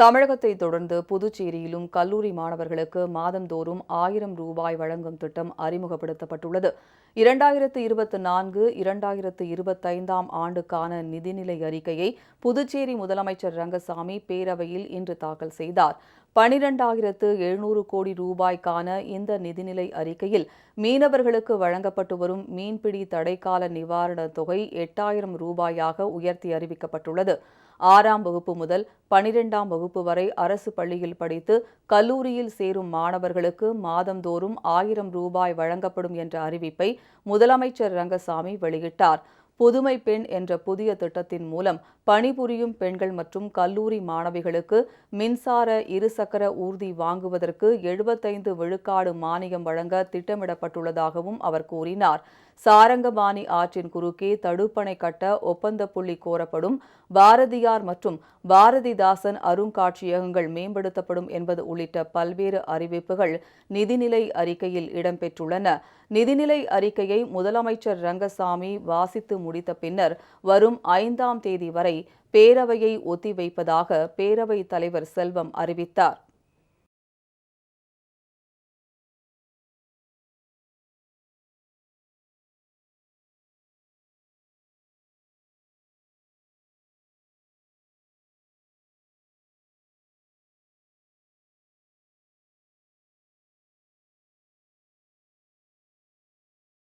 தமிழகத்தை தொடர்ந்து புதுச்சேரியிலும் கல்லூரி மாணவர்களுக்கு மாதந்தோறும் ஆயிரம் ரூபாய் வழங்கும் திட்டம் அறிமுகப்படுத்தப்பட்டுள்ளது. இரண்டாயிரத்து இருபத்தி நான்கு இரண்டாயிரத்து இருபத்தைந்தாம் ஆண்டுக்கான நிதிநிலை அறிக்கையை புதுச்சேரி முதலமைச்சர் ரங்கசாமி பேரவையில் இன்று தாக்கல் செய்தார். பனிரெண்டாயிரத்து எழுநூறு கோடி ரூபாய்க்கான இந்த நிதிநிலை அறிக்கையில் மீனவர்களுக்கு வழங்கப்பட்டு வரும் மீன்பிடி தடைக்கால நிவாரணத் தொகை எட்டாயிரம் ரூபாயாக உயர்த்தி அறிவிக்கப்பட்டுள்ளது. ஆறாம் வகுப்பு முதல் பனிரெண்டாம் வகுப்பு வரை அரசு பள்ளியில் படித்து கல்லூரியில் சேரும் மாணவர்களுக்கு மாதந்தோறும் ஆயிரம் ரூபாய் வழங்கப்படும் என்ற அறிவிப்பை முதலமைச்சர் ரங்கசாமி வெளியிட்டார். புதுமை பெண் என்ற புதிய திட்டத்தின் மூலம் பணிபுரியும் பெண்கள் மற்றும் கல்லூரி மாணவிகளுக்கு மின்சார இருசக்கர ஊர்தி வாங்குவதற்கு எழுபத்தைந்து விழுக்காடு மானியம் வழங்க திட்டமிடப்பட்டுள்ளதாகவும் அவர் கூறினார். சாரங்கபாணி ஆற்றின் குறுக்கே தடுப்பணை கட்ட ஒப்பந்த புள்ளி கோரப்படும் பாரதியார் மற்றும் பாரதிதாசன் அருங்காட்சியகங்கள் மேம்படுத்தப்படும் என்பது உள்ளிட்ட பல்வேறு அறிவிப்புகள் நிதிநிலை அறிக்கையில் இடம்பெற்றுள்ளன. நிதிநிலை அறிக்கையை முதலமைச்சர் ரங்கசாமி வாசித்து முடித்த பின்னர் வரும் ஐந்தாம் தேதி வரை பேரவையை ஒத்திவைப்பதாக பேரவைத் தலைவர் செல்வம் அறிவித்தார்.